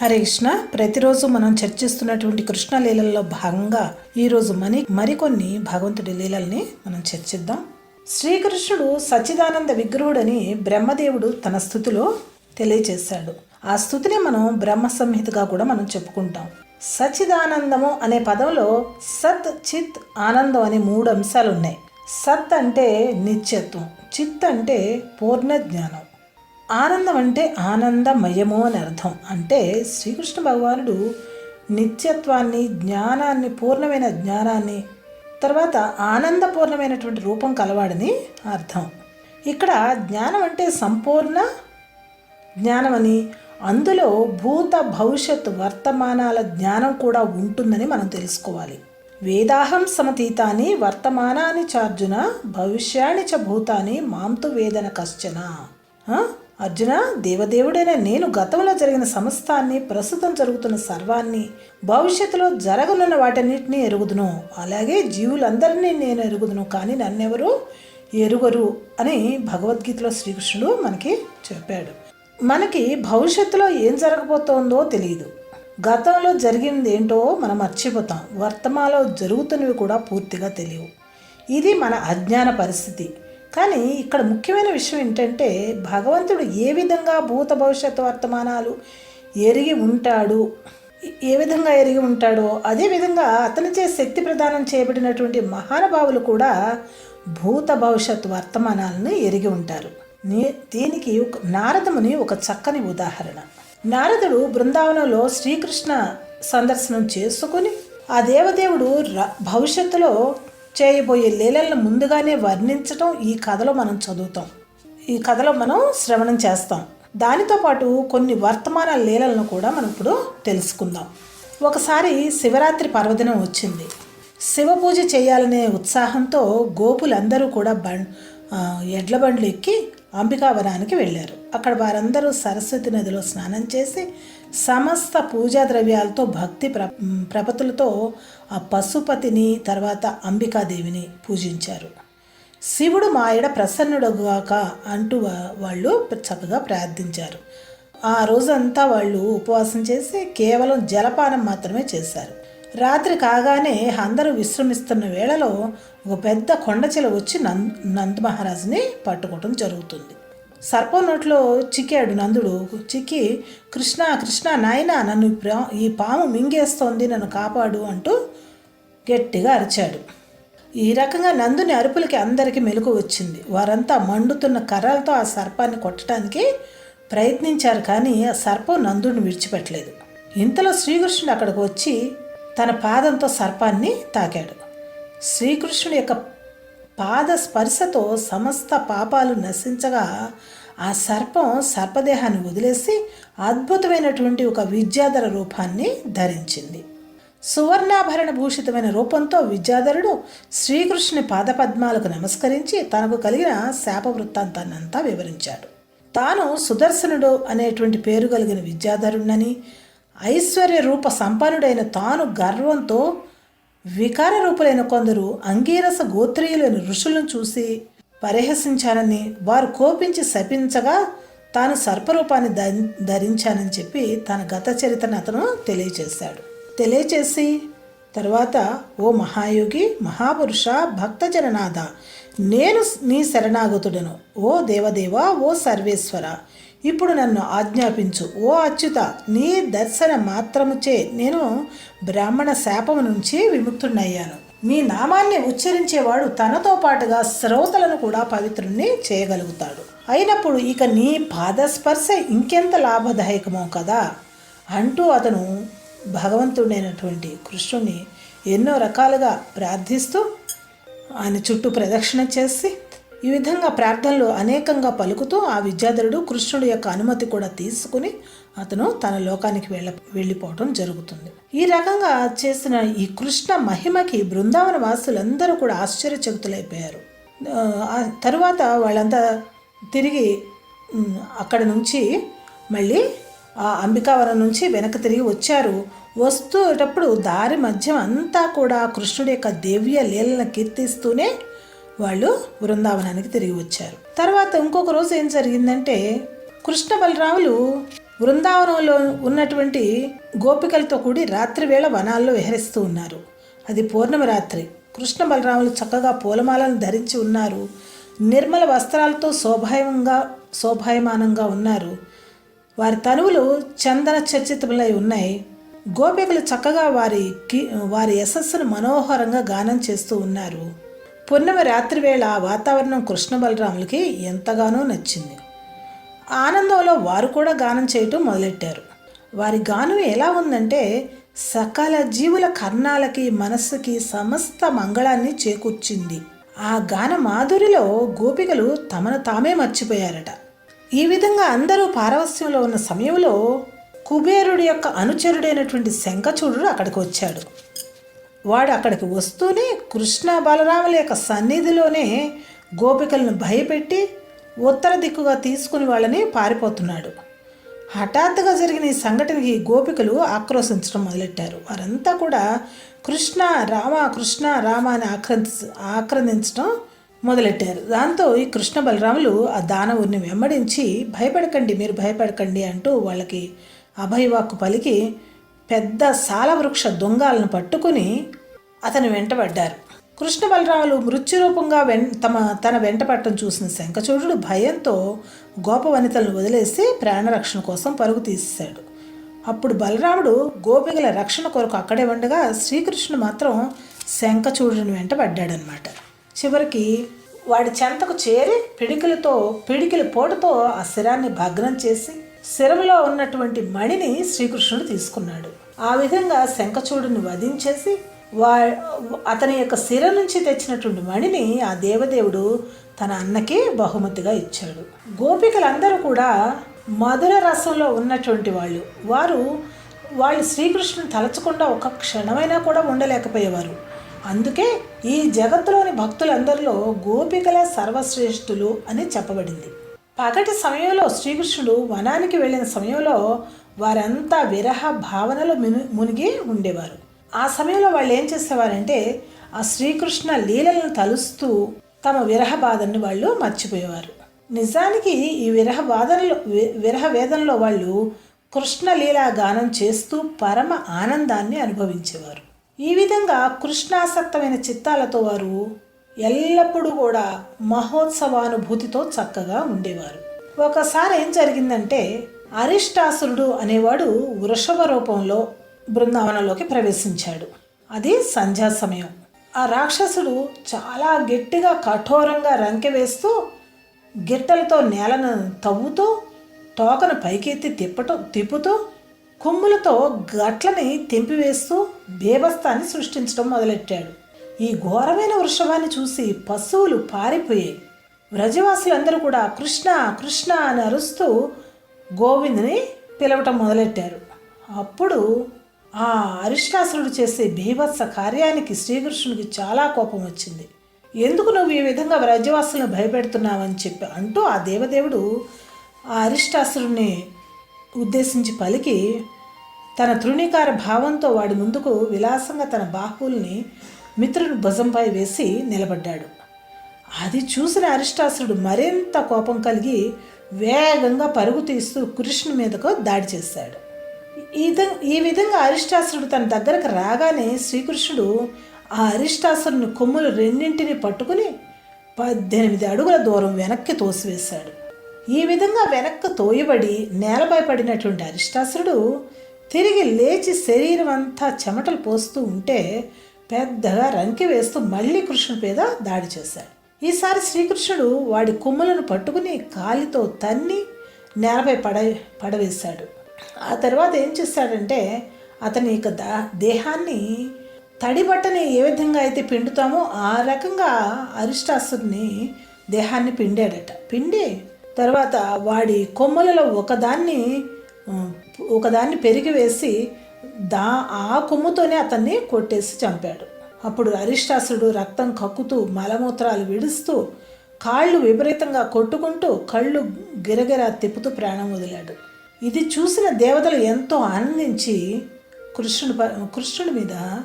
హరే కృష్ణ ప్రతిరోజు మనం చర్చిస్తున్నటువంటి కృష్ణ లీలల్లో భాగంగా ఈరోజు మని మరికొన్ని భగవంతుడి లీలల్ని మనం చర్చిద్దాం. శ్రీకృష్ణుడు సచ్చిదానంద విగ్రహుడని బ్రహ్మదేవుడు తన స్థుతిలో తెలియచేశాడు. ఆ స్థుతిని మనం బ్రహ్మ సంహితగా కూడా మనం చెప్పుకుంటాం. సచిదానందము అనే పదంలో సత్ చిత్ ఆనందం అనే మూడు అంశాలు ఉన్నాయి సత్ అంటే నిత్యత్వం. చిత్ అంటే పూర్ణ జ్ఞానం ఆనందం అంటే ఆనందమయము అని అర్థం. అంటే శ్రీకృష్ణ భగవానుడు నిత్యత్వాన్ని జ్ఞానాన్ని పూర్ణమైన జ్ఞానాన్ని తర్వాత ఆనందపూర్ణమైనటువంటి రూపం కలవాడని అర్థం. ఇక్కడ జ్ఞానం అంటే సంపూర్ణ జ్ఞానమని అందులో భూత భవిష్యత్ వర్తమానాల జ్ఞానం కూడా ఉంటుందని మనం తెలుసుకోవాలి. వేదాహం సమతీతాని వర్తమానాని చార్జున భవిష్యాన్ని చ భూతాన్ని మాంతు వేదన కశ్చన. అర్జున దేవదేవుడైన నేను గతంలో జరిగిన సమస్తాన్ని ప్రస్తుతం జరుగుతున్న సర్వాన్ని భవిష్యత్తులో జరగనున్న వాటన్నిటిని ఎరుగుదును. అలాగే జీవులందరినీ నేను ఎరుగుదును కానీ నన్నెవరు ఎరుగరు అని భగవద్గీతలో శ్రీకృష్ణుడు మనకి చెప్పాడు. మనకి భవిష్యత్తులో ఏం జరగబోతోందో తెలియదు గతంలో జరిగింది ఏంటో మనం మర్చిపోతాం. వర్తమానంలో జరుగుతున్నవి కూడా పూర్తిగా తెలియవు. ఇది మన అజ్ఞాన పరిస్థితి. కానీ ఇక్కడ ముఖ్యమైన విషయం ఏంటంటే భగవంతుడు ఏ విధంగా భూత భవిష్యత్తు వర్తమానాలు ఎరిగి ఉంటాడు ఏ విధంగా ఎరిగి ఉంటాడో అదే విధంగా అతనిచే శక్తి ప్రదానం చేయబడినటువంటి మహానుభావులు కూడా భూత భవిష్యత్ వర్తమానాలను ఎరిగి ఉంటారు. దీనికి నారదముని ఒక చక్కని ఉదాహరణ. నారదుడు బృందావనంలో శ్రీకృష్ణ సందర్శనం చేసుకుని ఆ దేవదేవుడు ర- భవిష్యత్తులో చేయబోయే లీలలను ముందుగానే వర్ణించటం ఈ కథలో మనం చదువుతాం. ఈ కథలో మనం శ్రవణం చేస్తాం. దానితో పాటు కొన్ని వర్తమాన లీలలను కూడా మనం ఇప్పుడు తెలుసుకుందాం. ఒకసారి శివరాత్రి పర్వదినం వచ్చింది. శివ పూజ చేయాలనే ఉత్సాహంతో గోపులందరూ కూడా బండ్ ఎడ్ల బండ్లు ఎక్కి అంబికావనానికి వెళ్ళారు. అక్కడ వారందరూ సరస్వతి నదిలో స్నానం చేసి సమస్త పూజా ద్రవ్యాలతో భక్తి ప్ర ప్రపతులతో ఆ పశుపతిని తర్వాత అంబికాదేవిని పూజించారు. శివుడు మాయడ ప్రసన్నుడుగాక అంటూ వాళ్ళు చక్కగా ప్రార్థించారు. ఆ రోజంతా వాళ్ళు ఉపవాసం చేసి కేవలం జలపానం మాత్రమే చేశారు. రాత్రి కాగానే అందరూ విశ్రమిస్తున్న వేళలో ఒక పెద్ద కొండచిల వచ్చి నంద్ నంద్ మహారాజుని పట్టుకోవడం జరుగుతుంది. సర్పం నోట్లో చిక్కాడు నందుడు. చిక్కి కృష్ణ కృష్ణ నాయనా నన్ను ఈ ప్రా- ఈ పాము మింగేస్తోంది నన్ను కాపాడు అంటూ గట్టిగా అరిచాడు. ఈ రకంగా నందుని అరుపులకి అందరికీ మెలకు వచ్చింది. వారంతా మండుతున్న కర్రలతో ఆ సర్పాన్ని కొట్టడానికి ప్రయత్నించారు కానీ ఆ సర్పం నందుని విడిచిపెట్టలేదు. ఇంతలో శ్రీకృష్ణుడు అక్కడికి వచ్చి తన పాదంతో సర్పాన్ని తాకాడు. శ్రీకృష్ణుడి యొక్క పాద స్పర్శతో సమస్త పాపాలు నశించగా ఆ సర్పం సర్పదేహాన్ని వదిలేసి అద్భుతమైనటువంటి ఒక విద్యాధర రూపాన్ని ధరించింది. సువర్ణాభరణ భూషితమైన రూపంతో విద్యాధరుడు శ్రీకృష్ణుని పాదపద్మాలకు నమస్కరించి తనకు కలిగిన శాప వృత్తాంతాన్నంతా వివరించాడు. తాను సుదర్శనుడు అనేటువంటి పేరు కలిగిన విద్యాధరుణ్ణని ఐశ్వర్య రూప సంపన్నుడైన తాను గర్వంతో వికార రూపులైన కొందరు అంగీరస గోత్రీయులైన ఋషులను చూసి పరిహసించానని వారు కోపించి శపించగా తాను సర్పరూపాన్ని ధరించానని చెప్పి తన గత చరిత్రను అతను తెలియచేశాడు. తెలియచేసి తర్వాత ఓ మహాయోగి మహాపురుష భక్తజననాథ నేను నీ శరణాగతుడను. ఓ దేవదేవ ఓ సర్వేశ్వర ఇప్పుడు నన్ను ఆజ్ఞాపించు. ఓ అచ్యుత నీ దర్శన మాత్రముచే నేను బ్రాహ్మణ శాపము నుంచి విముక్తుడయ్యాను మీ నామాన్ని ఉచ్చరించేవాడు తనతో పాటుగా శ్రోతలను కూడా పవిత్రుణ్ణి చేయగలుగుతాడు. అయినప్పుడు ఇక నీ పాదస్పర్శ ఇంకెంత లాభదాయకమో కదా? అంటూ అతను భగవంతుడైనటువంటి కృష్ణుని ఎన్నో రకాలుగా ప్రార్థిస్తూ ఆయన చుట్టూ ప్రదక్షిణ చేసి ఈ విధంగా ప్రార్థనలు అనేకంగా పలుకుతూ ఆ విద్యాధరుడు కృష్ణుడి యొక్క అనుమతి కూడా తీసుకుని అతను తన లోకానికి వెళ్ళ వెళ్ళిపోవటం జరుగుతుంది. ఈ రకంగా చేసిన ఈ కృష్ణ మహిమకి బృందావన వాసులందరూ కూడా ఆశ్చర్యచకితులైపోయారు. ఆ తరువాత వాళ్ళంతా తిరిగి అక్కడ నుంచి మళ్ళీ ఆ అంబికావరం నుంచి వెనక్కి తిరిగి వచ్చారు. వస్తూటప్పుడు దారి మధ్యం అంతా కూడా కృష్ణుడి యొక్క దేవ్య లీలను కీర్తిస్తూనే వాళ్ళు బృందావనానికి తిరిగి వచ్చారు. తర్వాత ఇంకొక రోజు ఏం జరిగిందంటే కృష్ణ బలరాములు బృందావనంలో ఉన్నటువంటి గోపికలతో కూడి రాత్రి వేళ వనాల్లో విహరిస్తూ ఉన్నారు. అది పూర్ణమి రాత్రి. కృష్ణ బలరాములు చక్కగా పూలమాలను ధరించి ఉన్నారు. నిర్మల వస్త్రాలతో శోభాయంగా శోభాయమానంగా ఉన్నారు. వారి తనువులు చందన చర్చితములై ఉన్నాయి. గోపికలు చక్కగా వారి వారి యశస్సును మనోహరంగా గానం చేస్తూ ఉన్నారు. పున్నమి రాత్రి వేళ ఆ వాతావరణం కృష్ణ బలరాములకి ఎంతగానో నచ్చింది. ఆనందంలో వారు కూడా గానం చేయటం మొదలెట్టారు. వారి గానం ఎలా ఉందంటే సకల జీవుల కర్ణాలకి మనస్సుకి సమస్త మంగళాన్ని చేకూర్చింది. ఆ గాన మాధురిలో గోపికలు తమను తామే మర్చిపోయారట. ఈ విధంగా అందరూ పారవస్యంలో ఉన్న సమయంలో కుబేరుడి యొక్క అనుచరుడైనటువంటి శంఖచూడు అక్కడికి వచ్చాడు. వాడు అక్కడికి వస్తూనే కృష్ణ బలరాముల యొక్క సన్నిధిలోనే గోపికలను భయపెట్టి ఉత్తర దిక్కుగా తీసుకుని వాళ్ళని పారిపోతున్నాడు. హఠాత్తుగా జరిగిన ఈ సంఘటనకి గోపికలు ఆక్రోశించడం మొదలెట్టారు. వారంతా కూడా కృష్ణ రామ కృష్ణ రామ అని ఆక్రంది ఆక్రందించడం మొదలెట్టారు. దాంతో ఈ కృష్ణ బలరాములు ఆ దానవుని వెంబడించి భయపడకండి మీరు భయపడకండి అంటూ వాళ్ళకి అభయవాక్కు పలికి పెద్ద సాలవృక్ష దొంగలను పట్టుకుని అతను వెంటబడ్డారు కృష్ణ బలరాములు మృత్యురూపంగా వెం తమ తన వెంటపట్టం చూసిన శంఖచూడు భయంతో గోప వనితలను వదిలేసి ప్రాణరక్షణ కోసం పరుగు తీసేశాడు అప్పుడు బలరాముడు గోపికల రక్షణ కొరకు అక్కడే ఉండగా శ్రీకృష్ణుడు మాత్రం శంఖచూడుని వెంట పడ్డాడనమాట చివరికి వాడి చెంతకు చేరి పిడికిలతో పిడికిల పోటుతో ఆ శిరాన్ని భగ్నం చేసి శిరములో ఉన్నటువంటి మణిని శ్రీకృష్ణుడు తీసుకున్నాడు. ఆ విధంగా శంఖచూడుని వధించేసి వా అతని యొక్క శిర నుంచి తెచ్చినటువంటి మణిని ఆ దేవదేవుడు తన అన్నకి బహుమతిగా ఇచ్చాడు. గోపికలందరూ కూడా మధుర రసంలో ఉన్నటువంటి వాళ్ళు. వారు వాళ్ళు శ్రీకృష్ణుని తలచకుండా ఒక క్షణమైనా కూడా ఉండలేకపోయేవారు. అందుకే ఈ జగత్తులోని భక్తులందరిలో గోపికల సర్వశ్రేష్ఠులు అని చెప్పబడింది. పగటి సమయంలో శ్రీకృష్ణుడు వనానికి వెళ్ళిన సమయంలో వారంతా విరహ భావనలో మును మునిగి ఉండేవారు. ఆ సమయంలో వాళ్ళు ఏం చేసేవారంటే ఆ శ్రీకృష్ణ లీలలను తలుస్తూ తమ విరహ బాధను వాళ్ళు మర్చిపోయేవారు. నిజానికి ఈ విరహ వాదనలో విరహ వేదనలో వాళ్ళు కృష్ణ లీలా గానం చేస్తూ పరమ ఆనందాన్ని అనుభవించేవారు. ఈ విధంగా కృష్ణాసక్తమైన చిత్తాలతో వారు ఎల్లప్పుడూ కూడా మహోత్సవానుభూతితో చక్కగా ఉండేవారు. ఒకసారి ఏం జరిగిందంటే అరిష్టాసురుడు అనేవాడు వృషభ రూపంలో బృందావనంలోకి ప్రవేశించాడు. అది సంధ్యా సమయం. ఆ రాక్షసుడు చాలా గట్టిగా కఠోరంగా రంకె వేస్తూ గిట్టలతో నేలను తవ్వుతూ తోకను పైకెత్తి తిప్పటం తిప్పుతూ కొమ్ములతో గట్లని తెంపివేస్తూ బేబస్తాన్ని సృష్టించడం మొదలెట్టాడు. ఈ ఘోరమైన వృషభాన్ని చూసి పశువులు పారిపోయాయి వ్రజవాసులందరూ కూడా కృష్ణ కృష్ణ అని అరుస్తూ గోవిందుని పిలవటం మొదలెట్టారు. అప్పుడు ఆ అరిష్టాసురుడు చేసే బీభత్స కార్యానికి శ్రీకృష్ణుడికి చాలా కోపం వచ్చింది. ఎందుకు నువ్వు ఈ విధంగా వ్రజవాసులను భయపెడుతున్నావని చెప్పి అంటూ ఆ దేవదేవుడు ఆ అరిష్టాసురుడిని ఉద్దేశించి పలికి తన తృణీకార భావంతో వాడి ముందుకు విలాసంగా తన బాహువుల్ని మిత్రుని భుజంపై వేసి నిలబడ్డాడు. అది చూసిన అరిష్టాసురుడు మరింత కోపం కలిగి వేగంగా పరుగు తీస్తూ కృష్ణుని మీదకు దాడి చేశాడు. ఈ విధంగా ఈ విధంగా అరిష్టాసురుడు తన దగ్గరకు రాగానే శ్రీకృష్ణుడు ఆ అరిష్టాసురుని కొమ్ములు రెండింటిని పట్టుకుని పద్దెనిమిది అడుగుల దూరం వెనక్కి తోసివేశాడు. ఈ విధంగా వెనక్కి తోయబడి నేలపై పడినటువంటి అరిష్టాసురుడు తిరిగి లేచి శరీరం అంతా చెమటలు పోస్తూ ఉంటే పెద్దగా రంకి వేస్తూ మళ్ళీ కృష్ణుడి మీద దాడి చేశాడు. ఈసారి శ్రీకృష్ణుడు వాడి కుమ్మలను పట్టుకుని కాలితో తన్ని నేలపై పడ పడవేశాడు. ఆ తర్వాత ఏం చేశాడంటే అతని యొక్క దా దేహాన్ని తడి బట్టని ఏ విధంగా అయితే పిండుతామో ఆ రకంగా అరిష్టాసుని దేహాన్ని పిండాడట. పిండి తర్వాత వాడి కొమ్మలలో ఒకదాన్ని ఒకదాన్ని పెరిగి వేసి దా ఆ కొమ్ముతోనే అతన్ని కొట్టేసి చంపాడు. అప్పుడు అరిష్టాసుడు రక్తం కక్కుతూ మలమూత్రాలు విడుస్తూ కాళ్ళు విపరీతంగా కొట్టుకుంటూ కళ్ళు గిరగిరా తిప్పుతూ ప్రాణం వదిలాడు. ఇది చూసిన దేవతలు ఎంతో ఆనందించి కృష్ణుడు కృష్ణుడి మీద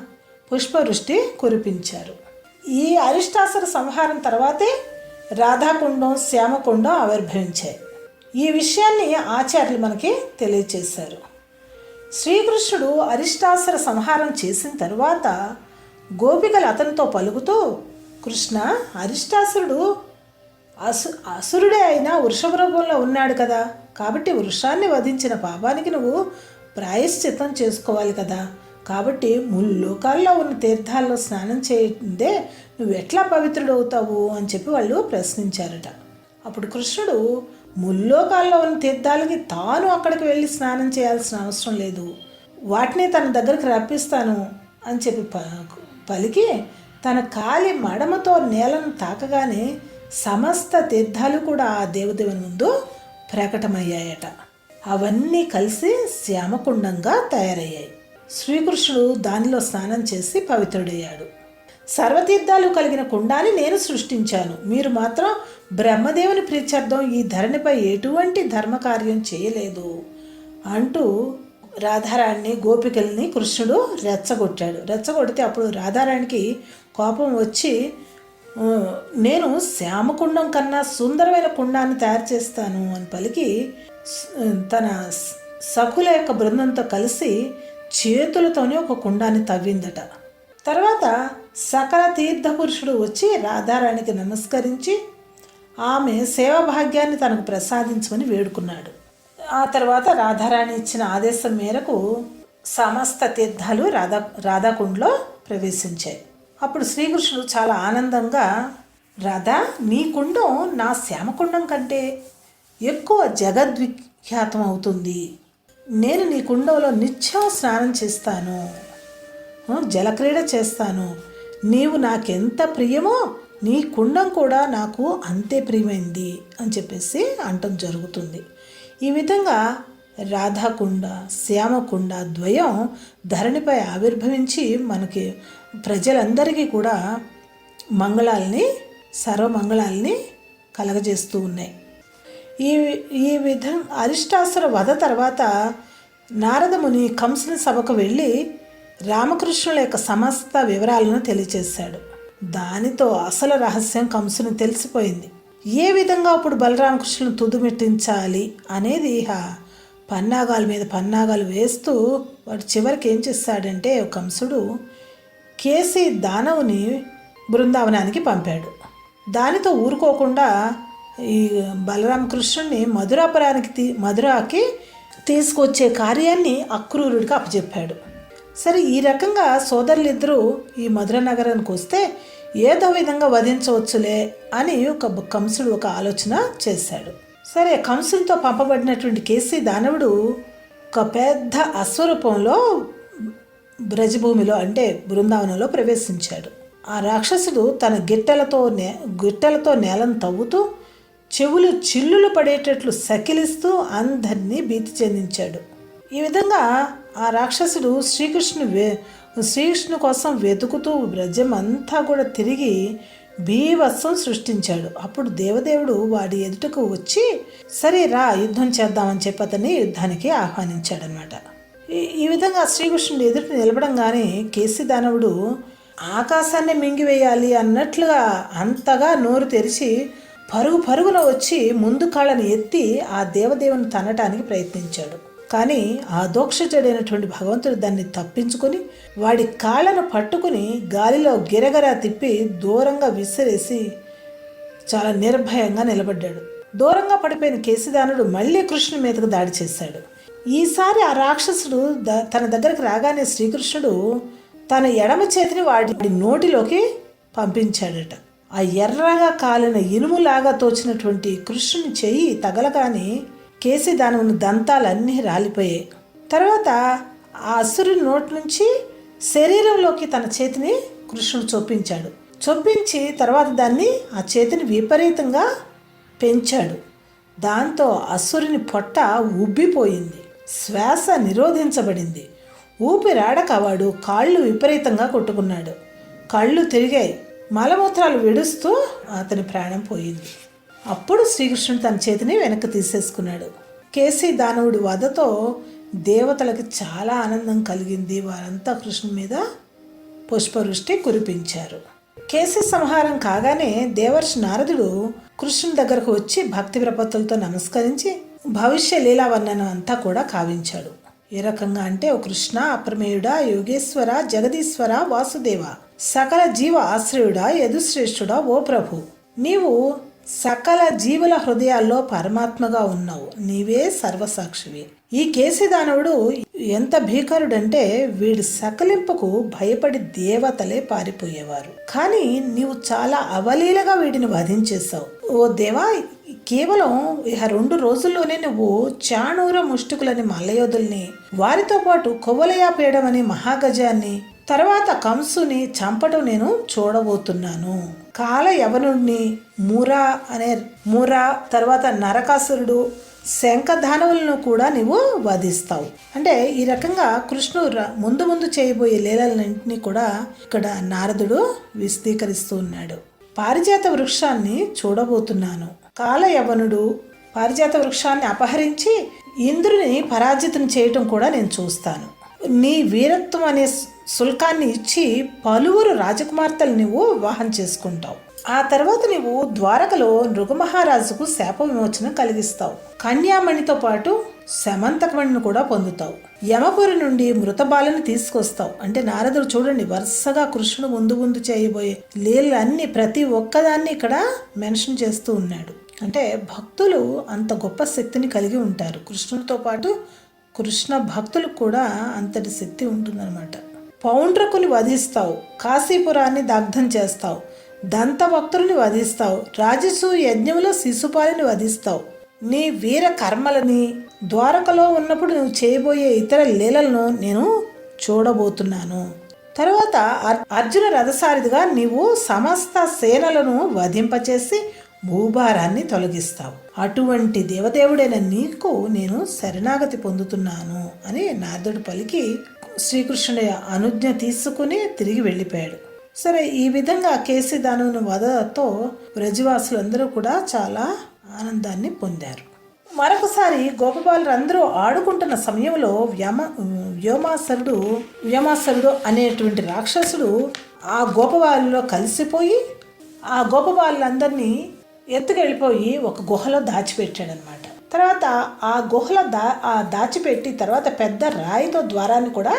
పుష్పవృష్టి కురిపించారు. ఈ అరిష్టాసుర సంహారం తర్వాతే రాధాకుండం శ్యామకుండం ఆవిర్భవించాయి. ఈ విషయాన్ని ఆచార్యులు మనకి తెలియచేశారు. శ్రీకృష్ణుడు అరిష్టాసుర సంహారం చేసిన తరువాత గోపికలు అతనితో పలుకుతూ కృష్ణ అరిష్టాసురుడు అసు అసురుడే అయినా వృషభ రూపంలో ఉన్నాడు కదా. కాబట్టి వృషాన్ని వధించిన పాపానికి నువ్వు ప్రాయశ్చిత్తం చేసుకోవాలి కదా. కాబట్టి ముల్లోకాల్లో ఉన్న తీర్థాల్లో స్నానం చేయందే నువ్వు ఎట్లా పవిత్రుడవుతావు? అని చెప్పి వాళ్ళు ప్రశ్నించారట. అప్పుడు కృష్ణుడు ముల్లోకాల్లో ఉన్న తీర్థాలకి తాను అక్కడికి వెళ్ళి స్నానం చేయాల్సిన అవసరం లేదు. వాటిని తన దగ్గరికి రప్పిస్తాను అని చెప్పి ప పలికి తన కాలి మడమతో నేలను తాకగానే సమస్త తీర్థాలు కూడా ఆ దేవదేవుని ముందు ప్రకటమయ్యాయట. అవన్నీ కలిసి శ్యామకుండంగా తయారయ్యాయి. శ్రీకృష్ణుడు దానిలో స్నానం చేసి పవిత్రుడయ్యాడు. సర్వతీర్థాలు కలిగిన కుండాన్ని నేను సృష్టించాను. మీరు మాత్రం బ్రహ్మదేవుని ప్రీత్యర్థం. ఈ ధరణిపై ఎటువంటి ధర్మకార్యం చేయలేదు. అంటూ రాధారాణిని గోపికల్ని కృష్ణుడు రెచ్చగొట్టాడు. రెచ్చగొడితే అప్పుడు రాధారాణికి కోపం వచ్చి నేను శ్యామకుండం కన్నా సుందరమైన కుండాన్ని తయారు చేస్తాను అని పలికి తన సఖుల యొక్క బృందంతో కలిసి చేతులతోనే ఒక కుండాన్ని తవ్విందట. తర్వాత సకల తీర్థపురుషుడు వచ్చి రాధారాణికి నమస్కరించి ఆమె సేవాభాగ్యాన్ని తనకు ప్రసాదించమని వేడుకున్నాడు. ఆ తర్వాత రాధారాణి ఇచ్చిన ఆదేశం మేరకు సమస్త తీర్థాలు రాధా రాధాకుండలో ప్రవేశించాయి. అప్పుడు శ్రీకృష్ణుడు చాలా ఆనందంగా రాధా నీ కుండం నా శ్యామకుండం కంటే ఎక్కువ జగద్విఖ్యాతం అవుతుంది నేను నీ కుండంలో నిత్యం స్నానం చేస్తాను. జలక్రీడ చేస్తాను. నీవు నాకెంత ప్రియమో నీ కుండం కూడా నాకు అంతే ప్రియమైంది అని చెప్పేసి అంటం జరుగుతుంది. ఈ విధంగా రాధాకుండ శ్యామకుండ ద్వయం ధరణిపై ఆవిర్భవించి మనకి ప్రజలందరికీ కూడా మంగళాల్ని సర్వమంగళాల్ని కలగజేస్తూ ఉన్నాయి. ఈ ఈ విధం అరిష్టాసుర వధ తర్వాత నారదముని కంసుని సభకు వెళ్ళి రామకృష్ణుల యొక్క సమస్త వివరాలను తెలియచేశాడు దానితో అసలు రహస్యం కంసుని తెలిసిపోయింది. ఏ విధంగా అప్పుడు బలరామకృష్ణుని తుదుమిట్టించాలి అనేది ఇహ పన్నాగాల మీద పన్నాగాలు వేస్తూ వాడు చివరికి ఏం చేస్తాడంటే కంసుడు కేసీ దానవుని బృందావనానికి పంపాడు. దానితో ఊరుకోకుండా ఈ బలరామకృష్ణుడిని మధురాపురానికి తీ మధురాకి తీసుకొచ్చే కార్యాన్ని అక్రూరుడికి అప్పచెప్పాడు. సరే ఈ రకంగా సోదరులిద్దరూ ఈ మధుర నగరానికి వస్తే ఏదో విధంగా వధించవచ్చులే అని ఒక కంసుడు ఒక ఆలోచన చేశాడు. సరే కంసులతో పంపబడినటువంటి కేసీ దానవుడు ఒక పెద్ద అశ్వరూపంలో బ్రజభూమిలో అంటే బృందావనంలో ప్రవేశించాడు. ఆ రాక్షసుడు తన గిట్టెలతో నే గిట్టెలతో నేలను తవ్వుతూ చెవులు చిల్లులు పడేటట్లు సకిలిస్తూ అందరినీ భీతి చెందించాడు. ఈ విధంగా ఆ రాక్షసుడు శ్రీకృష్ణు వే శ్రీకృష్ణు కోసం వెతుకుతూ బ్రజం అంతా కూడా తిరిగి భీవత్సం సృష్టించాడు. అప్పుడు దేవదేవుడు వాడి ఎదుటకు వచ్చి సరే రా యుద్ధం చేద్దామని చెప్పి అతన్ని యుద్ధానికి ఆహ్వానించాడనమాట ఈ- ఈ విధంగా శ్రీకృష్ణుడు ఎదుట నిలబడంగానే కేసీ దానవుడు ఆకాశాన్ని మింగివేయాలి అన్నట్లుగా అంతగా నోరు తెరిచి పరుగు పరుగున వచ్చి ముందు కాళ్ళని ఎత్తి ఆ దేవదేవుని తనటానికి ప్రయత్నించాడు. కానీ ఆ దోక్షజడైనటువంటి భగవంతుడు దాన్ని తప్పించుకొని వాడి కాళ్ళను పట్టుకుని గాలిలో గిరగరా తిప్పి దూరంగా విసిరేసి చాలా నిర్భయంగా నిలబడ్డాడు. దూరంగా పడిపోయిన కేసిదానుడు మళ్ళీ కృష్ణుని మీదకు దాడి చేశాడు. ఈసారి ఆ రాక్షసుడు ద- తన దగ్గరికి రాగానే శ్రీకృష్ణుడు తన ఎడమ చేతిని వాడి నోటిలోకి పంపించాడట. ఆ ఎర్రగా కాలిన ఇనుములాగా తోచినటువంటి కృష్ణుని చెయ్యి తగలగానే కేసి దానవుని దంతాలన్నీ రాలిపోయాయి. తర్వాత ఆ అసురుని నోటి నుంచి శరీరంలోకి తన చేతిని కృష్ణుడు చొప్పించాడు. చొప్పించి తర్వాత దాన్ని ఆ చేతిని విపరీతంగా పెంచాడు. దాంతో అసురుని పొట్ట ఉబ్బిపోయింది. శ్వాస నిరోధించబడింది. ఊపిరాడక వాడు కాళ్ళు విపరీతంగా కొట్టుకున్నాడు. కళ్ళు తిరిగాయి. మలమూత్రాలు విడుస్తూ అతని ప్రాణం పోయింది. అప్పుడు శ్రీకృష్ణుడు తన చేతిని వెనక్కి తీసేసుకున్నాడు. కేసీ దానవుడి వధతో దేవతలకు చాలా ఆనందం కలిగింది. వారంతా కృష్ణుడి మీద పుష్పవృష్టి కురిపించారు. కేసీ సంహారం కాగానే దేవర్షి నారదుడు కృష్ణుని దగ్గరకు వచ్చి భక్తి ప్రపత్తులతో నమస్కరించి భవిష్య లీలా వర్ణనం అంతా కూడా కావించాడు. ఏ రకంగా అంటే ఓ కృష్ణ అప్రమేయుడా యోగేశ్వర జగదీశ్వర వాసుదేవ సకల జీవ ఆశ్రయుడా యదుశ్రేష్ఠుడా ఓ ప్రభు. నీవు సకల జీవుల హృదయాల్లో పరమాత్మగా ఉన్నావు. నీవే సర్వసాక్షివి. ఈ కేసీదానవుడు ఎంత భీకరుడంటే వీడి సకలింపుకు భయపడి దేవతలే పారిపోయేవారు. కానీ నీవు చాలా అవలీలగా వీడిని వధించేశావు. ఓ దేవా కేవలం ఇహ రెండు రోజుల్లోనే నువ్వు చాణూర ముష్టికులని మల్లయోధుల్ని వారితో పాటు కొవ్వలయా పీడమని మహాగజాన్ని తర్వాత కంసుని చంపడం నేను చూడబోతున్నాను. కాల యవనుడిని మూరా అనే మూరా తర్వాత నరకాసురుడు శంఖధానవులను కూడా నీవు వధిస్తావు. అంటే ఈ రకంగా కృష్ణుడు ర- ముందు ముందు చేయబోయే లీలలన్నింటినీ కూడా ఇక్కడ నారదుడు విశదీకరిస్తూ ఉన్నాడు పారిజాత వృక్షాన్ని చూడబోతున్నాను. కాల యవనుడు పారిజాత వృక్షాన్ని అపహరించి ఇంద్రుని పరాజితం చేయటం కూడా నేను చూస్తాను. నీ వీరత్వం అనే శుల్కాన్ని ఇచ్చి పలువురు రాజకుమార్తెలు నువ్వు వివాహం చేసుకుంటావు. ఆ తర్వాత నువ్వు ద్వారకలో నృగమహారాజుకు శాప విమోచన కలిగిస్తావు. కన్యామణితో పాటు శమంతకమణిని కూడా పొందుతావు. యమపురి నుండి మృతబాలను తీసుకొస్తావు. అంటే నారదుడు చూడండి వరుసగా కృష్ణుడు ముందు ముందు చేయబోయే లీలన్నీ ప్రతి ఒక్కదాన్ని ఇక్కడ మెన్షన్ చేస్తూ ఉన్నాడు. అంటే భక్తులు అంత గొప్ప శక్తిని కలిగి ఉంటారు. కృష్ణుడితో పాటు కృష్ణ భక్తులకు కూడా అంతటి శక్తి ఉంటుందన్నమాట. పౌండ్రకుని వధిస్తావు కాశీపురాన్ని దగ్ధం చేస్తావు దంతభక్తుల్ని వధిస్తావు రాజసు యజ్ఞంలో శిశుపాలిని వధిస్తావు. నీ వీర కర్మలని ద్వారకలో ఉన్నప్పుడు నువ్వు చేయబోయే ఇతర లీలలను నేను చూడబోతున్నాను. తర్వాత అర్- అర్జున రథసారిదిగా నీవు సమస్త సేనలను వధింపచేసి భూభారాన్ని తొలగిస్తావు. అటువంటి దేవదేవుడైన నీకు నేను శరణాగతి పొందుతున్నాను అని నారదుడు పలికి శ్రీకృష్ణుడి అనుజ్ఞ తీసుకుని తిరిగి వెళ్ళిపోయాడు. సరే ఈ విధంగా కేసీదానుని వధతో బ్రజవాసులందరూ కూడా చాలా ఆనందాన్ని పొందారు. మరొకసారి గోపబాలు అందరూ ఆడుకుంటున్న సమయంలో వ్యామ వ్యోమాసరుడు వ్యోమాసరుడు అనేటువంటి రాక్షసుడు ఆ గోపబాలులో కలిసిపోయి ఆ గోపబాలులందరినీ ఎత్తుకెళ్ళిపోయి ఒక గుహలో దాచిపెట్టాడనమాట తర్వాత ఆ గుహలో దా ఆ దాచిపెట్టి తర్వాత పెద్ద రాయితో ద్వారాన్ని కూడా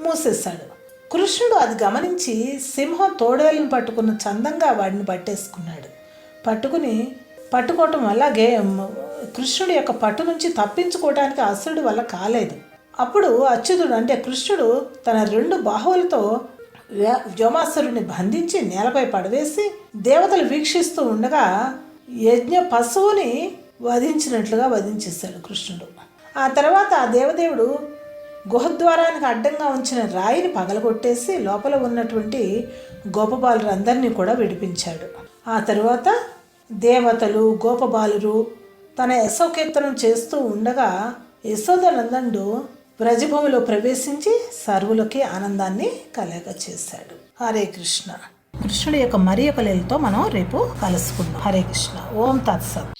మూసేశాడు. కృష్ణుడు అది గమనించి సింహం తోడేలను పట్టుకున్న చందంగా వాడిని పట్టేసుకున్నాడు. పట్టుకుని పట్టుకోవటం వల్ల గే కృష్ణుడి యొక్క పట్టు నుంచి తప్పించుకోవడానికి అసురుడి వల్ల కాలేదు. అప్పుడు అచ్యుతుడు అంటే కృష్ణుడు తన రెండు బాహువులతో వ్య- వ్యోమాసురుడిని బంధించి నేలపై పడవేసి దేవతలు వీక్షిస్తూ ఉండగా యజ్ఞ పశువుని వధించినట్లుగా వధించేశాడు కృష్ణుడు. ఆ తర్వాత ఆ దేవదేవుడు గుహద్వారానికి అడ్డంగా ఉంచిన రాయిని పగలగొట్టేసి లోపల ఉన్నటువంటి గోపబాలురందరినీ కూడా విడిపించాడు. ఆ తరువాత దేవతలు గోపబాలురు తన యశోకీర్తనం చేస్తూ ఉండగా యశోదనందండు బ్రజభూమిలో ప్రవేశించి సర్వులకి ఆనందాన్ని కలగ చేశాడు. హరే కృష్ణ. కృష్ణుడి యొక్క మరి యొక్క లీలతో మనం రేపు కలుసుకుందాం. హరే కృష్ణ. ఓం తత్సత్.